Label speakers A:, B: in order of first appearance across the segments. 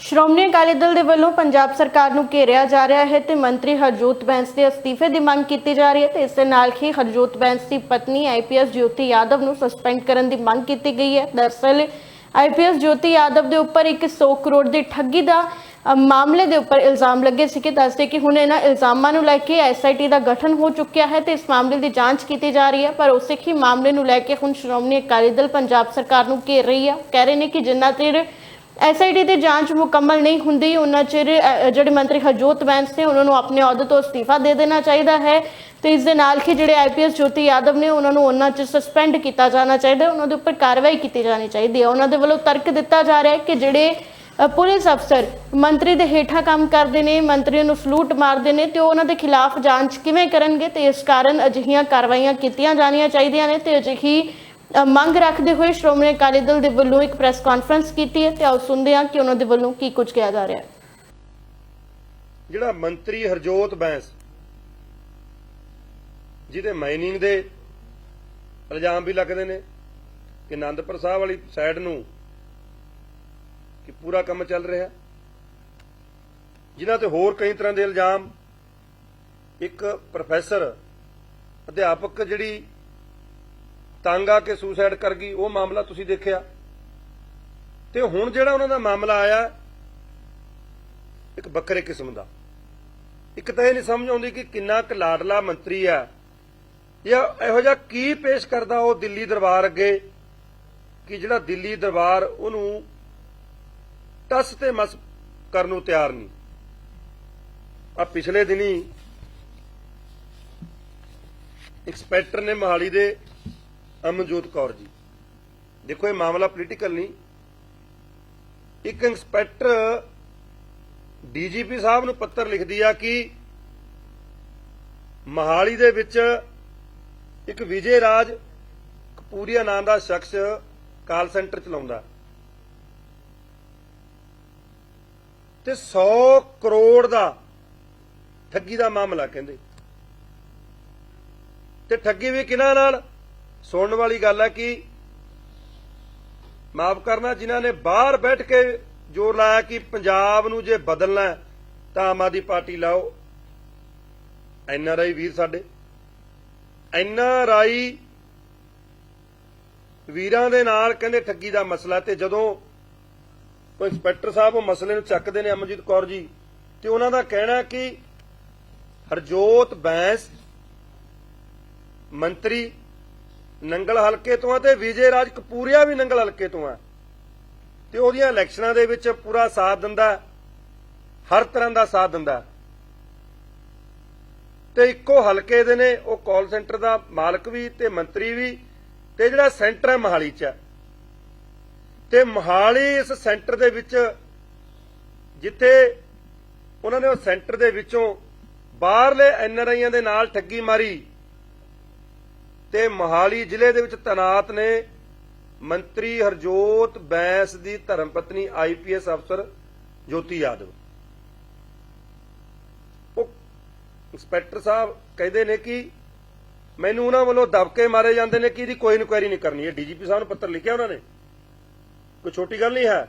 A: ਸ਼੍ਰੋਮਣੀ ਅਕਾਲੀ ਦਲ ਦੇ ਵੱਲੋਂ ਪੰਜਾਬ ਸਰਕਾਰ ਨੂੰ ਘੇਰਿਆ ਜਾ ਰਿਹਾ ਹੈ ਤੇ ਮੰਤਰੀ ਹਰਜੋਤ ਬੈਂਸ ਦੇ ਅਸਤੀਫੇ ਦੀ ਮੰਗ ਕੀਤੀ ਜਾ ਰਹੀ ਹੈ ਤੇ ਇਸ ਦੇ ਨਾਲ ਹੀ ਹਰਜੋਤ ਬੈਂਸ ਦੀ ਪਤਨੀ ਆਈਪੀਐਸ ਜੋਤੀ ਯਾਦਵ ਨੂੰ ਸਸਪੈਂਡ ਕਰਨ ਦੀ ਮੰਗ ਕੀਤੀ ਗਈ ਹੈ। ਦਰਅਸਲ ਆਈਪੀਐਸ ਜੋਤੀ ਯਾਦਵ ਦੇ ਉੱਪਰ ਇੱਕ 100 ਕਰੋੜ ਦੀ ਠੱਗੀ ਦਾ ਅ, ਮਾਮਲੇ ਦੇ ਉੱਪਰ ਇਲਜ਼ਾਮ ਲੱਗੇ ਸੀ ਕਿ ਦੱਸਦੇ ਕਿ ਹੁਣ ਇਹਨਾਂ ਇਲਜ਼ਾਮਾਂ ਨੂੰ ਲੈ ਕੇ ਐਸਆਈਟੀ ਦਾ ਗਠਨ ਹੋ ਚੁੱਕਿਆ ਹੈ ਤੇ ਇਸ ਮਾਮਲੇ ਦੀ ਜਾਂਚ ਕੀਤੀ ਜਾ ਰਹੀ ਹੈ ਪਰ ਉਸੇ ਹੀ ਮਾਮਲੇ ਨੂੰ ਲੈ ਕੇ ਹੁਣ ਸ਼੍ਰੋਮਣੀ ਅਕਾਲੀ ਦਲ ਪੰਜਾਬ ਸਰਕਾਰ ਨੂੰ ਘੇਰ ਰਹੀ ਹੈ। ਕਹਿ ਰਹੇ ਨੇ ਕਿ ਜਿੰਨਾ ਚਿਰ ਐਸਆਈਟੀ ਦੀ ਜਾਂਚ ਮੁਕੰਮਲ ਨਹੀਂ ਹੁੰਦੀ, ਉਹਨਾਂ ਚਿਰ ਜਿਹੜੇ ਮੰਤਰੀ ਹਰਜੋਤ ਬੈਂਸ ਨੇ, ਉਹਨਾਂ ਨੂੰ ਆਪਣੇ ਅਹੁਦੇ ਤੋਂ ਅਸਤੀਫਾ ਦੇ ਦੇਣਾ ਚਾਹੀਦਾ ਹੈ ਤੇ ਇਸ ਦੇ ਨਾਲ ਹੀ ਜਿਹੜੇ ਆਈਪੀਐਸ ਜੋਤੀ ਯਾਦਵ ਨੇ, ਉਹਨਾਂ ਨੂੰ ਉਹਨਾਂ ਚ ਸਸਪੈਂਡ ਕੀਤਾ ਜਾਣਾ ਚਾਹੀਦਾ, ਉਹਨਾਂ ਦੇ ਉੱਪਰ ਕਾਰਵਾਈ ਕੀਤੀ ਜਾਣੀ ਚਾਹੀਦੀ ਹੈ। ਉਹਨਾਂ ਦੇ ਵੱਲੋਂ ਤਰਕ ਦਿੱਤਾ ਜਾ ਰਿਹਾ ਹੈ ਕਿ ਜਿਹੜੇ ਪੁਲਿਸ ਅਫਸਰ ਮੰਤਰੀ ਦੇ ਹੇਠਾਂ ਕੰਮ ਕਰਦੇ ਨੇ ਮੰਤਰੀ ਨੂੰ ਸਲੂਟ ਮਾਰਦੇ ਨੇ ਤੇ ਉਹਨਾਂ ਦੇ ਖਿਲਾਫ ਜਾਂਚ ਕਿਵੇਂ ਕਰਨਗੇ ਤੇ ਇਸ ਕਾਰਨ ਅਜਿਹੀਆਂ ਕਾਰਵਾਈਆਂ ਕੀਤੀਆਂ ਜਾਣੀਆਂ ਚਾਹੀਦੀਆਂ ਨੇ ਤੇ ਅਜਿਹੀ ਮੰਗ ਰੱਖਦੇ ਹੋਏ ਸ਼੍ਰੋਮਣੀ ਅਕਾਲੀ ਦਲ ਦੇ ਵੱਲੋਂ ਇੱਕ ਪ੍ਰੈਸ ਕਾਨਫਰੰਸ ਕੀਤੀ ਹੈ ਤੇ ਆਓ ਸੁਣਦੇ ਹਾਂ ਕਿ ਉਹਨਾਂ ਦੇ ਵੱਲੋਂ ਕੀ ਕੁਝ ਕਿਹਾ ਜਾ ਰਿਹਾ ਹੈ।
B: ਜਿਹੜਾ ਮੰਤਰੀ ਹਰਜੋਤ ਬੈਂਸ, ਜਿਹਦੇ ਮਾਈਨਿੰਗ ਦੇ ਇਲਜ਼ਾਮ ਵੀ ਲੱਗਦੇ ਨੇ, ਕਿ ਆਨੰਦਪੁਰ ਸਾਹਿਬ ਵਾਲੀ ਸਾਈਡ ਨੂੰ ਕਿ ਪੂਰਾ ਕੰਮ ਚੱਲ ਰਿਹਾ, ਜਿਨ੍ਹਾਂ ਤੇ ਹੋਰ ਕਈ ਤਰ੍ਹਾਂ ਦੇ ਇਲਜ਼ਾਮ, ਇੱਕ ਪ੍ਰੋਫੈਸਰ ਅਧਿਆਪਕ ਜਿਹੜੀ ਤੰਗ ਆ ਕੇ ਸੁਸਾਈਡ ਕਰ ਗਈ, ਉਹ ਮਾਮਲਾ ਤੁਸੀਂ ਦੇਖਿਆ? ਤੇ ਹੁਣ ਜਿਹੜਾ ਉਹਨਾਂ ਦਾ ਮਾਮਲਾ ਆਇਆ, ਇੱਕ ਵੱਖਰੇ ਕਿਸਮ ਦਾ। ਇੱਕ ਤਾਂ ਇਹ ਨਹੀਂ ਸਮਝ ਆਉਂਦੀ ਕਿ ਕਿੰਨਾ ਕੁ ਲਾਡਲਾ ਮੰਤਰੀ ਆ, ਜਾਂ ਇਹੋ ਜਿਹਾ ਕੀ ਪੇਸ਼ ਕਰਦਾ ਉਹ ਦਿੱਲੀ ਦਰਬਾਰ ਅੱਗੇ, ਕਿ ਜਿਹੜਾ ਦਿੱਲੀ ਦਰਬਾਰ ਉਹਨੂੰ ਟਸ ਤੇ ਮਸ ਕਰਨ ਨੂੰ ਤਿਆਰ ਨਹੀਂ। ਆ ਪਿਛਲੇ ਦਿਨੀ ਇੰਸਪੈਕਟਰ ਨੇ ਮਹਾਲੀ ਦੇ ਅਮਨਜੋਤ ਕੌਰ ਜੀ। ਦੇਖੋ, ਇਹ ਮਾਮਲਾ ਪੋਲੀਟੀਕਲ ਨਹੀਂ। ਇੱਕ ਇੰਸਪੈਕਟਰ ਡੀਜੀਪੀ ਸਾਹਿਬ ਨੂੰ ਪੱਤਰ ਲਿਖਦੀ ਆ ਕਿ ਮਹਾਲੀ ਦੇ ਵਿੱਚ ਇੱਕ ਵਿਜੇ ਰਾਜ ਕਪੂਰੀਆ ਨਾਮ ਦਾ ਸ਼ਖਸ ਕਾਲ ਸੈਂਟਰ ਚਲਾਉਂਦਾ। ਤੇ 100 ਕਰੋੜ ਦਾ ਠੱਗੀ ਦਾ ਮਾਮਲਾ ਕਹਿੰਦੇ। ਤੇ ਠੱਗੀ ਵੀ ਕਿਹਨਾਂ ਨਾਲ? ਸੁਣਨ ਵਾਲੀ ਗੱਲ ਹੈ ਕਿ ਮਾਫ ਕਰਨਾ, ਜਿਨ੍ਹਾਂ ਨੇ ਬਾਹਰ ਬੈਠ ਕੇ ਜ਼ੋਰ ਲਾਇਆ ਕਿ ਪੰਜਾਬ ਨੂੰ ਜੇ ਬਦਲਣਾ ਹੈ, ਤਾਂ ਆਮ ਆਦਮੀ ਪਾਰਟੀ ਲਾਓ। ਐਨਆਰਆਈ ਵੀਰ ਸਾਡੇ। ਐਨਆਰਆਈ ਵੀਰਾਂ ਦੇ ਨਾਲ ਕਹਿੰਦੇ ਠੱਗੀ ਦਾ ਮਸਲਾ ਤੇ ਜਦੋਂ ਕੋਈ ਇੰਸਪੈਕਟਰ ਸਾਹਿਬ ਉਹ ਮਸਲੇ ਨੂੰ ਚੱਕਦੇ ਨੇ ਅਮਰਜੀਤ ਕੌਰ ਜੀ, ਤੇ ਉਹਨਾਂ ਦਾ ਕਹਿਣਾ ਕਿ ਹਰਜੋਤ ਬੈਂਸ ਮੰਤਰੀ ਨੰਗਲ ਹਲਕੇ ਤੋਂ ਆ ਤੇ ਵਿਜੇ ਰਾਜ ਕਪੂਰੀਆ ਵੀ ਨੰਗਲ ਹਲਕੇ ਤੋਂ ਆ ਤੇ ਉਹਦੀਆਂ ਇਲੈਕਸ਼ਨਾਂ ਦੇ ਵਿੱਚ ਪੂਰਾ ਸਾਥ ਦਿੰਦਾ, ਹਰ ਤਰ੍ਹਾਂ ਦਾ ਸਾਥ ਦਿੰਦਾ ਤੇ ਇੱਕੋ ਹਲਕੇ ਦੇ ਨੇ, ਉਹ ਕਾਲ ਸੈਂਟਰ ਦਾ ਮਾਲਕ ਵੀ ਤੇ ਮੰਤਰੀ ਵੀ, ਤੇ ਜਿਹੜਾ ਸੈਂਟਰ ਹੈ ਮਹਾਲੀ 'ਚ ਹੈ। ਤੇ ਮਹਾਲੀ ਇਸ ਸੈਂਟਰ ਦੇ ਵਿੱਚ, ਜਿੱਥੇ ਉਹਨਾਂ ਨੇ ਉਹ ਸੈਂਟਰ ਦੇ ਵਿੱਚੋਂ ਬਾਹਰਲੇ ਐਨਆਰਆਈਆਂ ਦੇ ਨਾਲ ਠੱਗੀ ਮਾਰੀ ਤੇ ਮੋਹਾਲੀ ਜ਼ਿਲ੍ਹੇ ਦੇ ਵਿੱਚ ਤਨਾਤ ਨੇ ਮੰਤਰੀ ਹਰਜੋਤ ਬੈਂਸ ਦੀ ਧਰਮ ਪਤਨੀ ਆਈਪੀਐਸ ਅਫਸਰ ਜੋਤੀ ਯਾਦਵ। ਉਹ ਇੰਸਪੈਕਟਰ ਸਾਹਿਬ ਕਹਿੰਦੇ ਨੇ ਕਿ ਮੈਨੂੰ ਉਹਨਾਂ ਵੱਲੋਂ ਦਬਕੇ ਮਾਰੇ ਜਾਂਦੇ ਨੇ ਕਿ ਇਹਦੀ ਕੋਈ ਇਨਕੁਆਇਰੀ ਨਹੀਂ ਕਰਨੀ। ਹੈ ਡੀਜੀਪੀ ਸਾਹਿਬ ਨੂੰ ਪੱਤਰ ਲਿਖਿਆ ਉਹਨਾਂ ਨੇ। ਕੋਈ ਛੋਟੀ ਗੱਲ ਨਹੀਂ ਹੈ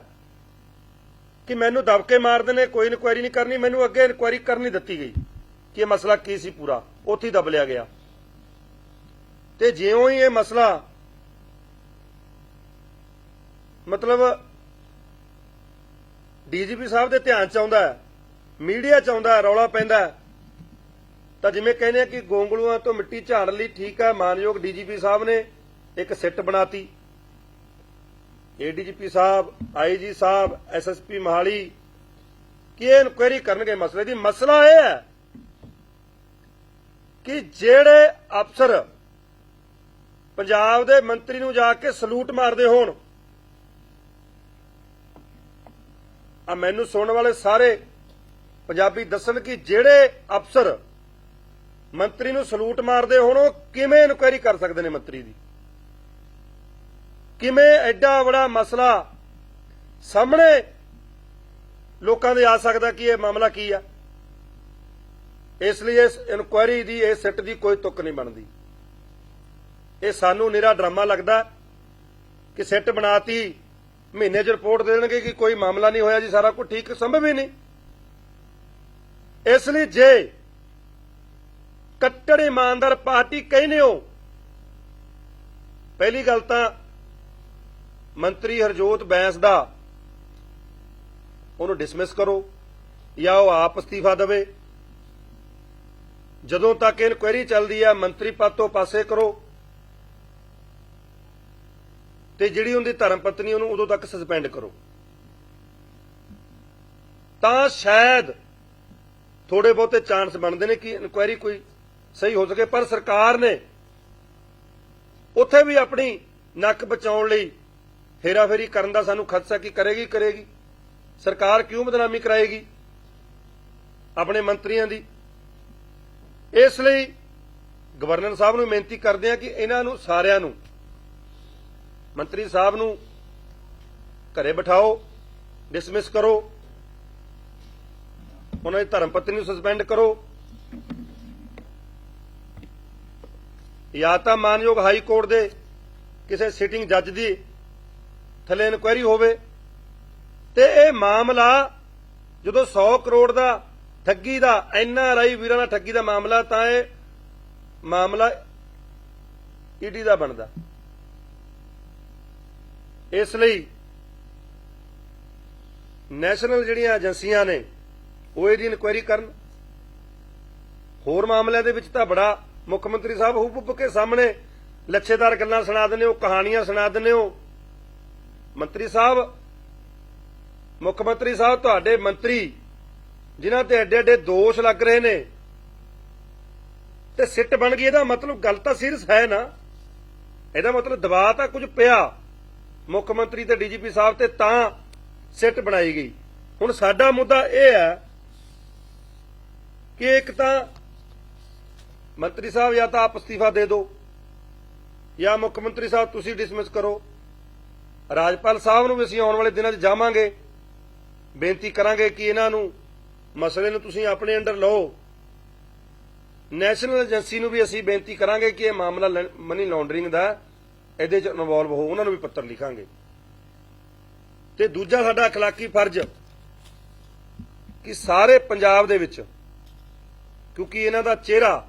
B: ਕਿ ਮੈਨੂੰ ਦਬਕੇ ਮਾਰਦੇ ਨੇ, ਕੋਈ ਇਨਕੁਆਇਰੀ ਨਹੀਂ ਕਰਨੀ। ਮੈਨੂੰ ਅੱਗੇ ਇਨਕੁਆਇਰੀ ਕਰਨੀ ਦਿੱਤੀ ਗਈ ਕਿ ਇਹ ਮਸਲਾ ਕੀ ਸੀ ਪੂਰਾ। ਉੱਥੇ ਹੀ ਦਬ ਲਿਆ ਗਿਆ। ਤੇ ਜਿਉਂ ਹੀ ਇਹ ਮਸਲਾ ਮਤਲਬ ਡੀਜੀਪੀ ਸਾਹਿਬ ਦੇ ਧਿਆਨ ਚ ਆਉਂਦਾ ਹੈ, ਮੀਡੀਆ ਚ ਆਉਂਦਾ ਰੌਲਾ ਪੈਂਦਾ ਤਾਂ ਜਿਵੇਂ ਕਹਿੰਦੇ ਆ ਕਿ ਗੋਂਗਲੂਆਂ ਤੋਂ ਮਿੱਟੀ ਝਾੜ ਲਈ ਠੀਕ ਹੈ, ਮਾਨਯੋਗ ਡੀਜੀਪੀ ਸਾਹਿਬ ਨੇ ਇੱਕ ਸਿੱਟ ਬਣਾਤੀ। ADGP sahib, IG sahib, SSP Mohali, ਕਿ ਇਹ ਇਨਕੁਆਇਰੀ ਕਰਨਗੇ ਮਸਲੇ ਦੀ? ਮਸਲਾ ਇਹ ਹੈ ਕਿ ਜਿਹੜੇ ਅਫਸਰ ਪੰਜਾਬ ਦੇ ਮੰਤਰੀ ਨੂੰ ਜਾ ਕੇ ਸਲੂਟ ਮਾਰਦੇ ਹੋਣ। ਆ ਮੈਨੂੰ ਸੁਣਨ ਵਾਲੇ ਸਾਰੇ ਪੰਜਾਬੀ ਦੱਸਣ ਕਿ ਜਿਹੜੇ ਅਫਸਰ ਮੰਤਰੀ ਨੂੰ ਸਲੂਟ ਮਾਰਦੇ ਹੋਣ, ਉਹ ਕਿਵੇਂ ਇਨਕੁਆਇਰੀ ਕਰ ਸਕਦੇ ਨੇ ਮੰਤਰੀ ਦੀ? ਕਿਵੇਂ ਐਡਾ ਬੜਾ ਮਸਲਾ ਸਾਹਮਣੇ ਲੋਕਾਂ ਦੇ ਆ ਸਕਦਾ ਕਿ ਇਹ ਮਾਮਲਾ ਕੀ ਆ? ਇਸ ਲਈ ਇਸ ਇਨਕੁਆਇਰੀ ਦੀ, ਇਸ ਸਿੱਟ ਦੀ ਕੋਈ ਤੁੱਕ ਨਹੀਂ ਬਣਦੀ। ਇਹ ਸਾਨੂੰ ਨਿਰਾ ਡਰਾਮਾ ਲੱਗਦਾ ਕਿ ਸਿੱਟ ਬਣਾਤੀ, ਮਹੀਨੇ 'ਚ ਰਿਪੋਰਟ ਦੇ ਦੇਣਗੇ ਕਿ ਕੋਈ ਮਾਮਲਾ ਨਹੀਂ ਹੋਇਆ ਜੀ, ਸਾਰਾ ਕੁਝ ਠੀਕ ਸੰਭਵ ਹੀ ਨਹੀਂ। ਇਸ ਲਈ ਜੇ ਕੱਟੜ ਇਮਾਨਦਾਰ ਪਾਰਟੀ ਕਹਿੰਦੇ ਹੋ, ਪਹਿਲੀ ਗੱਲ ਤਾਂ ਮੰਤਰੀ ਹਰਜੋਤ ਬੈਂਸ ਦਾ ਉਹਨੂੰ ਡਿਸਮਿਸ ਕਰੋ ਜਾਂ ਉਹ ਆਪ ਅਸਤੀਫਾ ਦੇਵੇ। ਜਦੋਂ ਤੱਕ ਇਨਕੁਆਇਰੀ ਚੱਲਦੀ ਹੈ ਮੰਤਰੀ ਪਦ ਤੋਂ ਪਾਸੇ ਕਰੋ ਤੇ ਜਿਹੜੀ ਉਹਦੀ ਧਰਮ ਪਤਨੀ ਉਹਨੂੰ ਉਦੋਂ ਤੱਕ ਸਸਪੈਂਡ ਕਰੋ। ਤਾਂ ਸ਼ਾਇਦ ਥੋੜੇ ਬਹੁਤੇ ਚਾਂਸ ਬਣਦੇ ਨੇ ਕਿ ਇਨਕੁਆਇਰੀ ਕੋਈ ਸਹੀ ਹੋ ਸਕੇ, ਪਰ ਸਰਕਾਰ ਨੇ ਉੱਥੇ ਵੀ ਆਪਣੀ ਨੱਕ ਬਚਾਉਣ ਲਈ ਹੇਰਾਫੇਰੀ ਕਰਨ ਦਾ ਸਾਨੂੰ ਖਦਸ਼ਾ ਕਿ ਕਰੇਗੀ ਕਰੇਗੀ। ਸਰਕਾਰ ਕਿਉਂ ਬਦਨਾਮੀ ਕਰਾਏਗੀ ਆਪਣੇ ਮੰਤਰੀਆਂ ਦੀ? ਇਸ ਲਈ ਗਵਰਨਰ ਸਾਹਿਬ ਨੂੰ ਬੇਨਤੀ ਕਰਦੇ ਆ ਕਿ ਇਹਨਾਂ ਨੂੰ ਸਾਰਿਆਂ ਨੂੰ ਮੰਤਰੀ ਸਾਹਿਬ ਨੂੰ ਘਰੇ ਬਿਠਾਓ ਡਿਸਮਿਸ ਕਰੋ, ਉਹਨਾਂ ਦੀ ਧਰਮ ਪਤਨੀ ਨੂੰ ਸਸਪੈਂਡ ਕਰੋ। ਜਾਂ ਤਾਂ ਮਾਨਯੋਗ ਹਾਈ ਕੋਰਟ ਦੇ ਕਿਸੇ ਸਿਟਿੰਗ ਜੱਜ ਦੀ ਥੱਲੇ ਇਨਕੁਆਇਰੀ ਹੋਵੇ ਤੇ ਇਹ ਮਾਮਲਾ ਜਦੋਂ 100 ਕਰੋੜ ਦਾ ਠੱਗੀ ਦਾ ਐਨਆਰਆਈ ਵੀਰਾਂ ਦਾ ਠੱਗੀ ਦਾ ਮਾਮਲਾ, ਤਾਂ ਇਹ ਮਾਮਲਾ ਈਡੀ ਦਾ ਬਣਦਾ। ਇਸ ਲਈ ਨੈਸ਼ਨਲ ਜਿਹੜੀਆਂ ਏਜੰਸੀਆਂ ਨੇ, ਉਹ ਇਹਦੀ ਇਨਕੁਆਇਰੀ ਕਰਨ। ਹੋਰ ਮਾਮਲਿਆਂ ਦੇ ਵਿੱਚ ਤਾਂ ਬੜਾ ਮੁੱਖ ਮੰਤਰੀ ਸਾਹਿਬ ਹੁਬ ਕੇ ਸਾਹਮਣੇ ਲੱਛੇਦਾਰ ਗੱਲਾਂ ਸੁਣਾ ਦਿੰਦੇ ਹੋ, ਕਹਾਣੀਆਂ ਸੁਣਾ ਦਿੰਦੇ ਹੋ। ਮੰਤਰੀ ਸਾਹਿਬ, ਮੁੱਖ ਮੰਤਰੀ ਸਾਹਿਬ, ਤੁਹਾਡੇ ਮੰਤਰੀ ਜਿਨ੍ਹਾਂ ਤੇ ਐਡੇ ਐਡੇ ਦੋਸ਼ ਲੱਗ ਰਹੇ ਨੇ, ਤੇ ਸਿੱਟ ਬਣ ਗਈ, ਇਹਦਾ ਮਤਲਬ ਗੱਲ ਤਾਂ ਸੀਰੀਅਸ ਹੈ ਨਾ। ਇਹਦਾ ਮਤਲਬ ਦਬਾਅ ਤਾਂ ਕੁਝ ਪਿਆ। ਮੁੱਖ ਮੰਤਰੀ ਤੇ ਡੀਜੀਪੀ ਸਾਹਿਬ ਤੇ ਤਾਂ ਸਿੱਟ ਬਣਾਈ ਗਈ। ਹੁਣ ਸਾਡਾ ਮੁੱਦਾ ਇਹ ਹੈ ਕਿ ਇੱਕ ਤਾਂ ਮੰਤਰੀ ਸਾਹਿਬ ਜਾਂ ਤਾਂ ਆਪ ਅਸਤੀਫਾ ਦੇ ਦਿਓ ਜਾਂ ਮੁੱਖ ਮੰਤਰੀ ਸਾਹਿਬ ਤੁਸੀਂ ਡਿਸਮਿਸ ਕਰੋ। ਰਾਜਪਾਲ ਸਾਹਿਬ ਨੂੰ ਵੀ ਅਸੀਂ ਆਉਣ ਵਾਲੇ ਦਿਨਾਂ 'ਚ ਜਾਵਾਂਗੇ। ਬੇਨਤੀ ਕਰਾਂਗੇ ਕਿ ਇਹਨਾਂ ਨੂੰ ਮਸਲੇ ਨੂੰ ਤੁਸੀਂ ਆਪਣੇ ਅੰਡਰ ਲਓ। ਨੈਸ਼ਨਲ ਏਜੰਸੀ ਨੂੰ ਵੀ ਅਸੀਂ ਬੇਨਤੀ ਕਰਾਂਗੇ ਕਿ ਇਹ ਮਾਮਲਾ ਮਨੀ ਲਾਂਡਰਿੰਗ ਦਾ ਇਹਦੇ 'ਚ ਇਨਵੋਲਵ ਹੋ ਉਹਨਾਂ ਨੂੰ ਵੀ ਪੱਤਰ ਲਿਖਾਂਗੇ ਤੇ ਦੂਜਾ ਸਾਡਾ اخلاقی ਫਰਜ਼ ਕਿ ਸਾਰੇ ਪੰਜਾਬ ਦੇ ਵਿੱਚ ਕਿਉਂਕਿ ਇਹਨਾਂ ਦਾ ਚਿਹਰਾ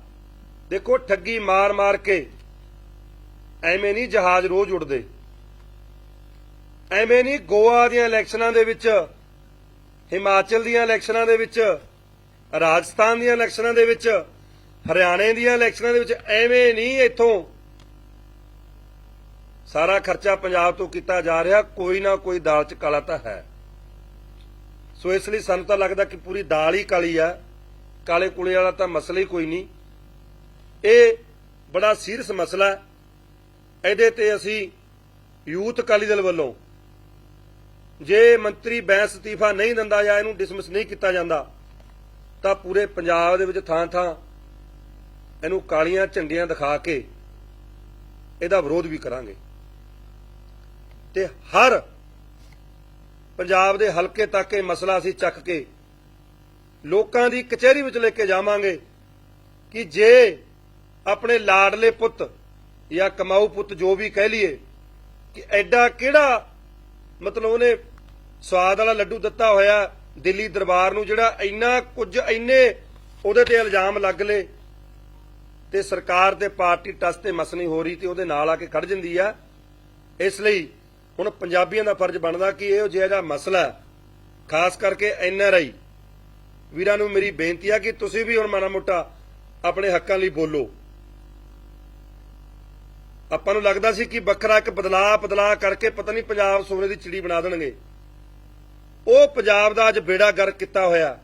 B: ਦੇਖੋ ਠੱਗੀ ਮਾਰ-ਮਾਰ ਕੇ ਐਵੇਂ ਨਹੀਂ ਜਹਾਜ਼ ਰੋਜ਼ ਉੱਡਦੇ ਐਵੇਂ ਨਹੀਂ ਗੋਆ ਦੀਆਂ ਇਲੈਕਸ਼ਨਾਂ ਦੇ ਵਿੱਚ ਹਿਮਾਚਲ ਦੀਆਂ ਇਲੈਕਸ਼ਨਾਂ ਦੇ ਵਿੱਚ ਰਾਜਸਥਾਨ ਦੀਆਂ ਇਲੈਕਸ਼ਨਾਂ ਦੇ ਵਿੱਚ ਹਰਿਆਣੇ ਦੀਆਂ ਇਲੈਕਸ਼ਨਾਂ ਦੇ ਵਿੱਚ ਐਵੇਂ ਨਹੀਂ ਇੱਥੋਂ ਸਾਰਾ ਖਰਚਾ ਪੰਜਾਬ ਤੋਂ ਕੀਤਾ ਜਾ ਰਿਹਾ, ਕੋਈ ਨਾ ਕੋਈ ਦਾਲ 'ਚ ਕਾਲਾ ਤਾਂ ਹੈ। ਸੋ ਇਸ ਲਈ ਸਾਨੂੰ ਤਾਂ ਲੱਗਦਾ ਕਿ ਪੂਰੀ ਦਾਲ ਹੀ ਕਾਲੀ ਆ। ਕਾਲੇ ਕੁਲੇ ਵਾਲਾ ਤਾਂ ਮਸਲਾ ਹੀ ਕੋਈ ਨਹੀਂ। ਇਹ ਬੜਾ ਸੀਰੀਅਸ ਮਸਲਾ ਹੈ। ਇਹਦੇ ਤੇ ਅਸੀਂ ਯੂਥ ਅਕਾਲੀ ਦਲ ਵੱਲੋਂ ਜੇ ਮੰਤਰੀ ਬੈਂਸ ਅਸਤੀਫਾ ਨਹੀਂ ਦਿੰਦਾ ਜਾਂ ਇਹਨੂੰ ਡਿਸਮਿਸ ਨਹੀਂ ਕੀਤਾ ਜਾਂਦਾ, ਤਾਂ ਪੂਰੇ ਪੰਜਾਬ ਦੇ ਵਿੱਚ ਥਾਂ ਥਾਂ ਇਹਨੂੰ ਕਾਲੀਆਂ ਝੰਡੀਆਂ ਦਿਖਾ ਕੇ ਇਹਦਾ ਵਿਰੋਧ ਵੀ ਕਰਾਂਗੇ। ਤੇ ਹਰ ਪੰਜਾਬ ਦੇ ਹਲਕੇ ਤੱਕ ਇਹ ਮਸਲਾ ਅਸੀਂ ਚੱਕ ਕੇ ਲੋਕਾਂ ਦੀ ਕਚਹਿਰੀ ਵਿੱਚ ਲੈ ਕੇ ਜਾਵਾਂਗੇ ਕਿ ਜੇ ਆਪਣੇ ਲਾਡਲੇ ਪੁੱਤ ਜਾਂ ਕਮਾਊ ਪੁੱਤ ਜੋ ਵੀ ਕਹਿ ਲਈਏ ਕਿ ਐਡਾ ਕਿਹੜਾ ਮਤਲਬ ਉਹਨੇ ਸਵਾਦ ਵਾਲਾ ਲੱਡੂ ਦਿੱਤਾ ਹੋਇਆ ਦਿੱਲੀ ਦਰਬਾਰ ਨੂੰ ਜਿਹੜਾ ਇੰਨਾ ਕੁਝ ਇੰਨੇ ਉਹਦੇ ਤੇ ਇਲਜ਼ਾਮ ਲੱਗ ਲਏ ਤੇ ਸਰਕਾਰ ਤੇ ਪਾਰਟੀ ਟਸ ਤੇ ਮਸ ਹੋ ਰਹੀ ਤੇ ਉਹਦੇ ਨਾਲ ਆ ਕੇ ਖੜ ਜਾਂਦੀ ਆ, ਇਸ ਲਈ ਹੁਣ ਪੰਜਾਬੀਆਂ ਦਾ ਫਰਜ਼ ਬਣਦਾ ਕਿ ਇਹ ਜਿਹੜਾ ਮਸਲਾ ਖਾਸ ਕਰਕੇ ਐਨਆਰਆਈ ਵੀਰਾਂ ਨੂੰ ਮੇਰੀ ਬੇਨਤੀ ਆ ਕਿ ਤੁਸੀਂ ਵੀ ਹੁਣ ਮਾੜਾ ਮੋਟਾ ਆਪਣੇ ਹੱਕਾਂ ਲਈ ਬੋਲੋ। ਆਪਾਂ ਨੂੰ ਲੱਗਦਾ ਸੀ ਕਿ ਵੱਖਰਾ ਇੱਕ ਬਦਲਾਅ ਬਦਲਾਅ ਕਰਕੇ ਪਤਾ ਨਹੀਂ ਪੰਜਾਬ ਸੋਨੇ ਦੀ ਚਿੜੀ ਬਣਾ ਦੇਣਗੇ। ਉਹ ਪੰਜਾਬ ਦਾ ਅੱਜ ਬੇੜਾ ਗਰਕ ਕੀਤਾ ਹੋਇਆ।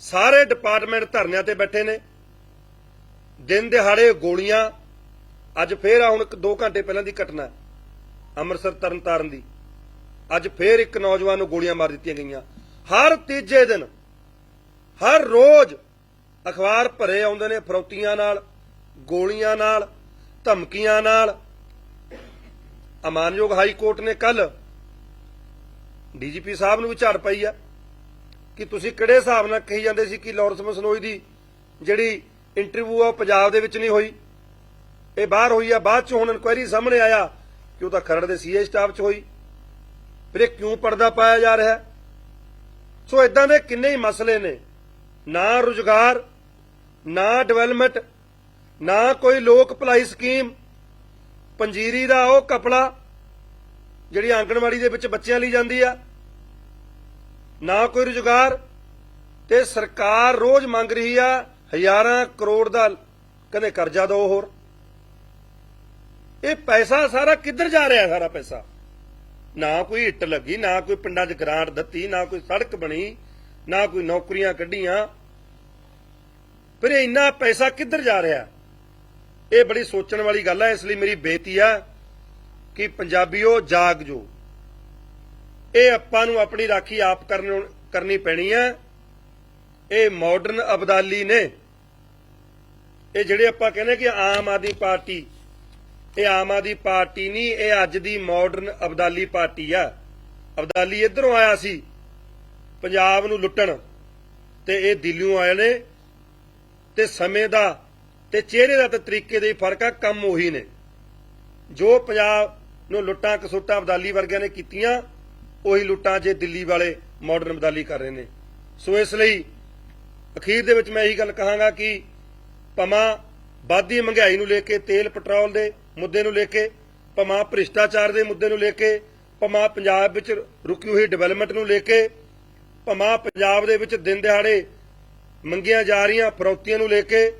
B: ਸਾਰੇ ਡਿਪਾਰਟਮੈਂਟ ਧਰਨਿਆਂ ਤੇ ਬੈਠੇ ਨੇ। ਦਿਨ ਦਿਹਾੜੇ ਗੋਲੀਆਂ। ਅੱਜ ਫੇਰ ਆ ਹੁਣ 2 ਘੰਟੇ ਪਹਿਲਾਂ ਦੀ ਘਟਨਾ। ਅੰਮ੍ਰਿਤਸਰ ਤਰਨਤਾਰਨ ਦੀ। ਅੱਜ ਫੇਰ ਇੱਕ ਨੌਜਵਾਨ ਨੂੰ ਗੋਲੀਆਂ ਮਾਰ ਦਿੱਤੀਆਂ ਗਈਆਂ। ਹਰ ਤੀਜੇ ਦਿਨ, ਹਰ ਰੋਜ਼ ਅਖਬਾਰ ਭਰੇ ਆਉਂਦੇ ਨੇ ਫਰੌਤੀਆਂ ਨਾਲ, ਗੋਲੀਆਂ ਨਾਲ, ਧਮਕੀਆਂ ਨਾਲ। ਅਮਾਨਯੋਗ ਹਾਈ ਕੋਰਟ ਨੇ ਕੱਲ ਡੀਜੀਪੀ ਸਾਹਿਬ ਨੂੰ ਵੀ ਝਾੜ ਪਾਈ ਆ ਕਿ ਤੁਸੀਂ ਕਿਹੜੇ ਹਿਸਾਬ ਨਾਲ ਕਹੀ ਜਾਂਦੇ ਸੀ ਕਿ ਲਾਰੈਂਸ ਮਸਨੋਈ ਦੀ ਜਿਹੜੀ ਇੰਟਰਵਿਊ ਆ ਉਹ ਪੰਜਾਬ ਦੇ ਵਿੱਚ ਨਹੀਂ ਹੋਈ। ਇਹ ਬਾਹਰ ਹੋਈ ਆ, ਬਾਅਦ ਚ ਹੁਣ ਇਨਕੁਆਇਰੀ ਸਾਹਮਣੇ ਆਇਆ। ਕਿ ਉਹ ਤਾਂ ਖਰੜ ਦੇ ਸੀਏ ਸਟਾਫ 'ਚ ਹੋਈ। ਫਿਰ ਇਹ ਕਿਉਂ ਪਰਦਾ ਪਾਇਆ ਜਾ ਰਿਹਾ? ਸੋ ਇਦਾਂ ਦੇ ਕਿੰਨੇ ਹੀ ਮਸਲੇ ਨੇ। ਨਾ ਰੁਜ਼ਗਾਰ, ਨਾ ਡਿਵੈਲਪਮੈਂਟ ਨਾ ਕੋਈ ਲੋਕ ਭਲਾਈ ਸਕੀਮ। ਪੰਜੀਰੀ ਦਾ ਉਹ ਕਪੜਾ ਜਿਹੜੀ ਆਂਗਣਵਾੜੀ ਦੇ ਵਿੱਚ ਬੱਚਿਆਂ ਲਈ ਜਾਂਦੀ ਆ। ਨਾ ਕੋਈ ਰੁਜ਼ਗਾਰ ਤੇ ਸਰਕਾਰ ਰੋਜ਼ ਮੰਗ ਰਹੀ ਆ ਹਜ਼ਾਰਾਂ ਕਰੋੜ ਦਾ ਕਹਿੰਦੇ ਕਰਜ਼ਾ ਦੋ ਹੋਰ। ਇਹ ਪੈਸਾ ਸਾਰਾ ਕਿੱਧਰ ਜਾ ਰਿਹਾ ਸਾਰਾ ਪੈਸਾ? ਨਾ ਕੋਈ ਇੱਟ ਲੱਗੀ, ਨਾ ਕੋਈ ਪਿੰਡਾਂ 'ਚ ਗ੍ਰਾਂਟ ਦਿੱਤੀ, ਨਾ ਕੋਈ ਸੜਕ ਬਣੀ, ਨਾ ਕੋਈ ਨੌਕਰੀਆਂ ਕੱਢੀਆਂ। ਫਿਰ ਇਹ ਇੰਨਾ ਪੈਸਾ ਕਿੱਧਰ ਜਾ ਰਿਹਾ? ਇਹ ਬੜੀ ਸੋਚਣ ਵਾਲੀ ਗੱਲ ਹੈ ਇਸ ਲਈ ਮੇਰੀ ਬੇਨਤੀ ਆ ਕਿ ਪੰਜਾਬੀਓ, ਜਾਗ ਜੋ। ਇਹ ਆਪਾਂ ਨੂੰ ਆਪਣੀ ਰਾਖੀ ਆਪ ਕਰਨੀ ਪੈਣੀ ਹੈ ਇਹ ਮਾਡਰਨ ਅਬਦਾਲੀ ਨੇ। ਇਹ ਜਿਹੜੇ ਆਪਾਂ ਕਹਿੰਦੇ ਕਿ ਆਮ ਆਦਮੀ ਪਾਰਟੀ ਇਹ ਆਮ ਆਦਮੀ ਪਾਰਟੀ ਨਹੀਂ, ਇਹ ਅੱਜ ਦੀ ਮਾਡਰਨ ਅਬਦਾਲੀ ਪਾਰਟੀ ਆ। ਅਬਦਾਲੀ ਇਧਰੋਂ ਆਇਆ ਸੀ, ਪੰਜਾਬ ਨੂੰ ਲੁੱਟਣ, ਤੇ ਇਹ ਦਿੱਲੀੋਂ ਆਏ ਨੇ, ਤੇ ਸਮੇਂ ਦਾ ਤੇ ਚਿਹਰੇ ਦਾ ਤੇ ਤਰੀਕੇ ਦਾ ਫ਼ਰਕ ਆ, ਕੰਮ ਉਹੀ ਨੇ। ਜੋ ਪੰਜਾਬ ਨੂੰ ਲੁੱਟਾਂ ਕਸੁੱਟਾਂ ਅਬਦਾਲੀ ਵਰਗਿਆਂ ਨੇ ਕੀਤੀਆਂ, ਉਹੀ ਲੁੱਟਾਂ ਜੇ ਦਿੱਲੀ ਵਾਲੇ ਮਾਡਰਨ ਅਬਦਾਲੀ ਕਰ ਰਹੇ ਨੇ। ਸੋ ਇਸ ਲਈ ਅਖੀਰ ਦੇ ਵਿੱਚ ਮੈਂ ਇਹੀ ਗੱਲ ਕਹਾਂਗਾ ਕਿ ਭਮਾ ਵਾਧੀ ਮਹਿੰਗਾਈ ਨੂੰ ਲੈ ਕੇ ਤੇਲ, ਪੈਟਰੋਲ ਦੇ ਮੁੱਦੇ ਨੂੰ ਲੈ ਕੇ ਭਮਾ ਭ੍ਰਿਸ਼ਟਾਚਾਰ ਦੇ ਮੁੱਦੇ ਨੂੰ ਲੈ ਕੇ ਭਮਾ ਪੰਜਾਬ ਵਿੱਚ ਰੁਕੀ ਹੋਈ ਡਿਵੈਲਪਮੈਂਟ ਨੂੰ ਲੈ ਕੇ ਭਮਾ ਪੰਜਾਬ ਦੇ ਵਿੱਚ ਦਿਨ ਦਿਹਾੜੇ ਮੰਗੀਆਂ ਜਾ ਰਹੀਆਂ ਫਰੌਤੀਆਂ ਨੂੰ ਲੈ ਕੇ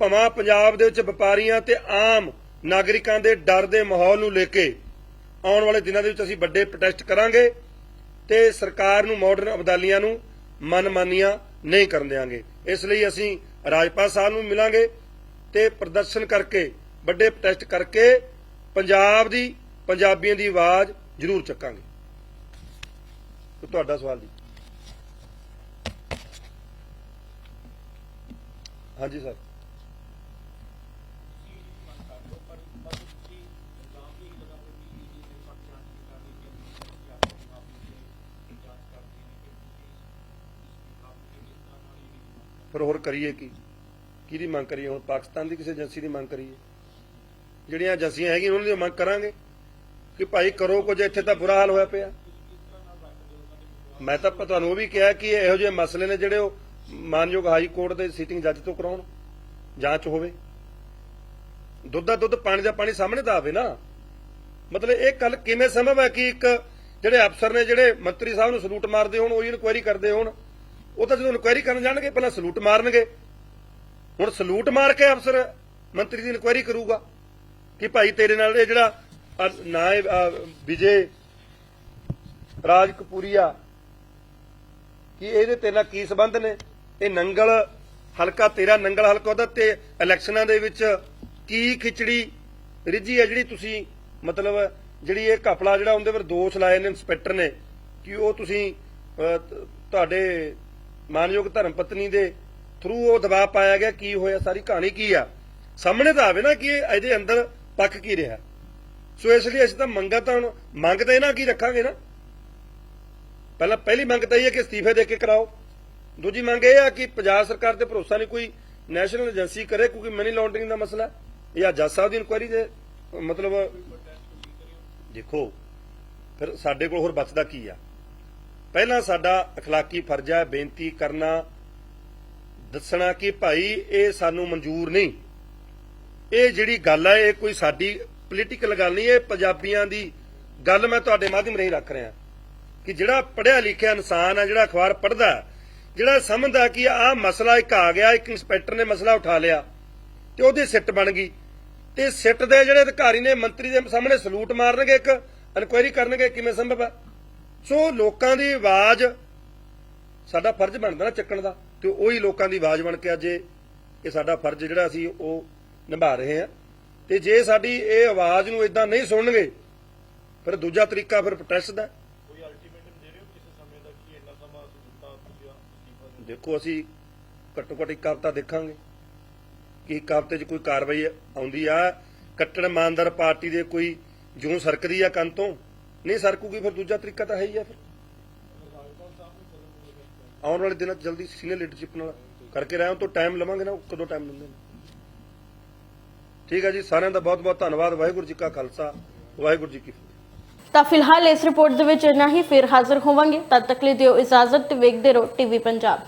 B: ਭਮਾ ਪੰਜਾਬ ਦੇ ਵਿੱਚ ਵਪਾਰੀਆਂ ਤੇ ਆਮ ਨਾਗਰਿਕਾਂ ਦੇ ਡਰ ਦੇ ਮਾਹੌਲ ਨੂੰ ਲੈ ਕੇ, ਆਉਣ ਵਾਲੇ ਦਿਨਾਂ ਦੇ ਵਿੱਚ ਅਸੀਂ ਵੱਡੇ ਪ੍ਰੋਟੈਸਟ ਕਰਾਂਗੇ ਤੇ ਸਰਕਾਰ ਨੂੰ ਮਾਡਰਨ ਅਬਦਾਲੀਆਂ ਨੂੰ ਮਨਮਾਨੀਆਂ ਨਹੀਂ ਕਰਨ ਦੇਵਾਂਗੇ ਇਸ ਲਈ ਅਸੀਂ ਰਾਜਪਾਲ ਸਾਹਿਬ ਨੂੰ ਮਿਲਾਂਗੇ ਤੇ ਪ੍ਰਦਰਸ਼ਨ ਕਰਕੇ ਵੱਡੇ ਪ੍ਰੋਟੈਸਟ ਕਰਕੇ ਪੰਜਾਬ ਦੀ, ਪੰਜਾਬੀਆਂ ਦੀ ਆਵਾਜ਼ ਜ਼ਰੂਰ ਚੱਕਾਂਗੇ। ਤੁਹਾਡਾ ਸਵਾਲ ਜੀ? ਹਾਂਜੀ ਸਰ। ਫਿਰ ਹੋਰ ਕਰੀਏ ਕੀ? ਕਿਹਦੀ ਮੰਗ ਕਰੀਏ? ਹੁਣ ਪਾਕਿਸਤਾਨ ਦੀ ਕਿਸੇ ਏਜੰਸੀ ਦੀ ਮੰਗ ਕਰੀਏ? ਜਿਹੜੀਆਂ ਏਜੰਸੀਆਂ ਹੈਗੀਆਂ ਉਹਨਾਂ ਦੀ ਮੰਗ ਕਰਾਂਗੇ ਕਿ ਭਾਈ ਕਰੋ ਕੁਝ, ਇੱਥੇ ਤਾਂ ਬੁਰਾ ਹਾਲ ਹੋਇਆ ਪਿਆ। ਮੈਂ ਤਾਂ ਤੁਹਾਨੂੰ ਉਹ ਵੀ ਕਿਹਾ ਕਿ ਇਹੋ ਜਿਹੇ ਮਸਲੇ ਨੇ ਜਿਹੜੇ ਉਹ ਮਾਨਯੋਗ ਹਾਈ ਕੋਰਟ ਦੇ ਸੀਟਿੰਗ ਜੱਜ ਤੋਂ ਕਰਾਉਣ, ਜਾਂਚ ਹੋਵੇ। ਦੁੱਧ ਦਾ ਦੁੱਧ, ਪਾਣੀ ਦਾ ਪਾਣੀ ਸਾਹਮਣੇ ਤਾਂ ਆਵੇ ਨਾ। ਮਤਲਬ ਇਹ ਗੱਲ ਕਿਵੇਂ ਸੰਭਵ ਹੈ ਕਿ ਇੱਕ ਜਿਹੜੇ ਅਫਸਰ ਨੇ, ਜਿਹੜੇ ਮੰਤਰੀ ਸਾਹਿਬ ਨੂੰ ਸਲੂਟ ਮਾਰਦੇ ਹੋਣ, ਉਹੀ ਇਨਕੁਆਇਰੀ ਕਰਦੇ ਹੋਣ, ਉਹ ਤਾਂ ਜਦੋਂ ਇਨਕੁਆਇਰੀ ਕਰਨ ਜਾਣਗੇ, ਪਹਿਲਾਂ ਸਲੂਟ ਮਾਰਨਗੇ। ਹੁਣ ਸਲੂਟ ਮਾਰ ਕੇ ਅਫਸਰ ਮੰਤਰੀ ਦੀ ਇਨਕੁਆਇਰੀ ਕਰੂਗਾ। ਕਿ ਭਾਈ ਤੇਰੇ ਨਾਲ ਇਹ ਜਿਹੜਾ ਅਹ, ਨਾ ਵਿਜੇ ਰਾਜ ਕਪੂਰੀਆ ਕਿ ਇਹਦੇ ਤੇਰੇ ਨਾਲ ਕੀ ਸਬੰਧ ਨੇ? ਇਹ ਨੰਗਲ ਹਲਕਾ ਤੇਰਾ ਨੰਗਲ ਹਲਕਾ ਉਹਦਾ ਤੇ ਇਲੈਕਸ਼ਨਾਂ ਦੇ ਵਿੱਚ ਕੀ ਖਿਚੜੀ ਰਿੱਝੀ ਹੈ ਜਿਹੜੀ ਤੁਸੀਂ ਮਤਲਬ ਜਿਹੜੀ ਇਹ ਘਪਲਾ ਜਿਹੜਾ ਉਹਦੇ ਪਰ ਦੋਸ਼ ਲਾਏ ਨੇ ਇੰਸਪੈਕਟਰ ਨੇ ਕਿ ਉਹ ਤੁਸੀਂ ਤੁਹਾਡੇ ਮਾਨਯੋਗ ਧਰਮ ਪਤਨੀ ਦੇ ਥਰੂ ਉਹ ਦਬਾਅ ਪਾਇਆ ਗਿਆ ਕੀ ਹੋਇਆ ਸਾਰੀ ਕਹਾਣੀ ਕੀ ਆ? ਸਾਹਮਣੇ ਤਾਂ ਆਵੇ ਨਾ ਕਿ ਇਹਦੇ ਅੰਦਰ ਪੱਕ ਕੀ ਰਿਹਾ ਸੋ ਇਸ ਲਈ ਅਸੀਂ ਤਾਂ ਮੰਗਾ ਤਾਂ ਹੁਣ ਮੰਗ ਤਾਂ ਇਹਨਾਂ ਕੀ ਰੱਖਾਂਗੇ ਨਾ ਪਹਿਲਾਂ ਪਹਿਲੀ ਮੰਗ ਤਾਂ ਇਹ ਹੈ ਕਿ ਅਸਤੀਫੇ ਦੇ ਕੇ ਕਰਾਓ ਦੂਜੀ ਮੰਗ ਇਹ ਆ ਕਿ ਪੰਜਾਬ ਸਰਕਾਰ ਤੇ ਭਰੋਸਾ ਨਹੀਂ ਕੋਈ ਨੈਸ਼ਨਲ ਏਜੰਸੀ ਕਰੇ ਕਿਉਂਕਿ ਮਨੀ ਲਾਂਡਰਿੰਗ ਦਾ ਮਸਲਾ ਹੈ। ਜਾਂ ਜੱਜ ਸਾਹਿਬ ਦੀ ਇਨਕੁਆਇਰੀ ਦੇ ਮਤਲਬ ਦੇਖੋ ਫਿਰ ਸਾਡੇ ਕੋਲ ਹੋਰ ਬਚਦਾ ਕੀ ਆ ਪਹਿਲਾਂ ਸਾਡਾ اخلاقی ਫਰਜ਼ ਹੈ ਬੇਨਤੀ ਕਰਨਾ ਦੱਸਣਾ ਕਿ ਭਾਈ ਇਹ ਸਾਨੂੰ ਮਨਜ਼ੂਰ ਨਹੀਂ ਇਹ ਜਿਹੜੀ ਗੱਲ ਹੈ ਇਹ ਕੋਈ ਸਾਡੀ ਪੋਲੀਟੀਕਲ ਗੱਲ ਨਹੀਂ, ਇਹ ਪੰਜਾਬੀਆਂ ਦੀ ਗੱਲ ਮੈਂ ਤੁਹਾਡੇ ਮਾਧਿਅਮ ਰਾਹੀਂ ਰੱਖ ਰਿਹਾ। ਕਿ ਜਿਹੜਾ ਪੜਿਆ ਲਿਖਿਆ ਇਨਸਾਨ ਹੈ ਜਿਹੜਾ ਅਖਬਾਰ ਪੜਦਾ ਜਿਹੜਾ ਸਮਝਦਾ ਕਿ ਆਹ ਮਸਲਾ ਇੱਕ ਆ ਗਿਆ, ਇੱਕ ਇੰਸਪੈਕਟਰ ਨੇ ਮਸਲਾ ਉਠਾ ਲਿਆ, ਤੇ ਉਹਦੀ ਸਿੱਟ ਬਣ ਗਈ। ਤੇ ਸਿੱਟ ਦੇ ਜਿਹੜੇ ਅਧਿਕਾਰੀ ਨੇ, ਮੰਤਰੀ ਦੇ ਸਾਹਮਣੇ ਸਲੂਟ ਮਾਰਨਗੇ ਇੱਕ ਇਨਕੁਆਇਰੀ ਕਰਨਗੇ ਕਿਵੇਂ ਸੰਭਵ ਹੈ ਸੋ ਲੋਕਾਂ ਦੀ ਆਵਾਜ਼, ਸਾਡਾ ਫਰਜ਼ ਬਣਦਾ ਨਾ ਚੱਕਣ ਦਾ, ਤੇ ਉਹੀ ਲੋਕਾਂ ਦੀ ਆਵਾਜ਼ ਬਣ ਕੇ ਅੱਜ ਇਹ ਸਾਡਾ ਫਰਜ਼ ਜਿਹੜਾ ਅਸੀਂ ਉਹ ਨਿਭਾ ਰਹੇ ਹਾਂ ਤੇ ਜੇ ਸਾਡੀ ਇਹ ਆਵਾਜ਼ ਨੂੰ ਇਦਾਂ ਨਹੀਂ ਸੁਣਨਗੇ ਫਿਰ ਦੂਜਾ ਤਰੀਕਾ ਫਿਰ ਪ੍ਰੋਟੈਸਟ ਦਾ।
C: ਕੋਈ ਅਲਟੀਮੇਟਮ ਦੇ ਰਹੇ ਹੋ ਕਿਸੇ ਸਮੇਂ ਦਾ ਕਿ ਇੰਨਾ ਸਮਾਂ ਅਸੀਂ ਦਿੱਤਾ ਤੁਸੀਂ ਅਸਤੀਫਾ ਦੇ
B: ਦੇਖੋ ਅਸੀਂ ਘੱਟੋ ਘੱਟ ਇੱਕ ਹਫ਼ਤਾ ਦੇਖਾਂਗੇ ਕਿ ਇੱਕ ਹਫ਼ਤੇ 'ਚ ਕੋਈ ਕਾਰਵਾਈ ਆਉਂਦੀ ਆ। ਕੱਟੜ ਇਮਾਨਦਾਰ ਪਾਰਟੀ ਦੇ ਕੋਈ ਜੂੰ ਸਰਕਦੀ ਆ ਕੰਨ ਤੋਂ ਨਹੀਂ ਸਰਕੂਗੀ ਫਿਰ ਦੂਜਾ ਤਰੀਕਾ ਤਾਂ ਹੈ ਹੀ ਆ ਫਿਰ। ਆਉਣ ਵਾਲੇ ਦਿਨਾਂ 'ਚ ਜਲਦੀ ਸੀਨੀਅਰ ਲੀਡਰਸ਼ਿਪ ਨਾਲ ਕਰਕੇ ਰਹੇ ਹਾਂ ਤੋਂ ਟਾਈਮ ਲਵਾਂਗੇ ਨਾ ਕਦੋਂ ਟਾਈਮ ਲੈਂਦੇ ਨੇ ਠੀਕ ਹੈ ਜੀ, ਸਾਰਿਆਂ ਦਾ ਬਹੁਤ ਬਹੁਤ ਧੰਨਵਾਦ, ਵਾਹਿਗੁਰੂ ਜੀ ਕਾ ਖਾਲਸਾ, ਵਾਹਿਗੁਰੂ ਜੀ ਕੀ ਫਤਿਹ।
A: ਤਾਂ ਫਿਲਹਾਲ ਇਸ ਰਿਪੋਰਟ ਦੇ ਵਿੱਚ ਇੰਨਾ ਹੀ, ਫਿਰ ਹਾਜ਼ਰ ਹੋਵਾਂਗੇ, ਤਦ ਤੱਕ ਲਈ ਦਿਓ ਇਜਾਜ਼ਤ, ਤੇ ਵੇਖਦੇ ਰਹੋ ਟੀਵੀ ਪੰਜਾਬ।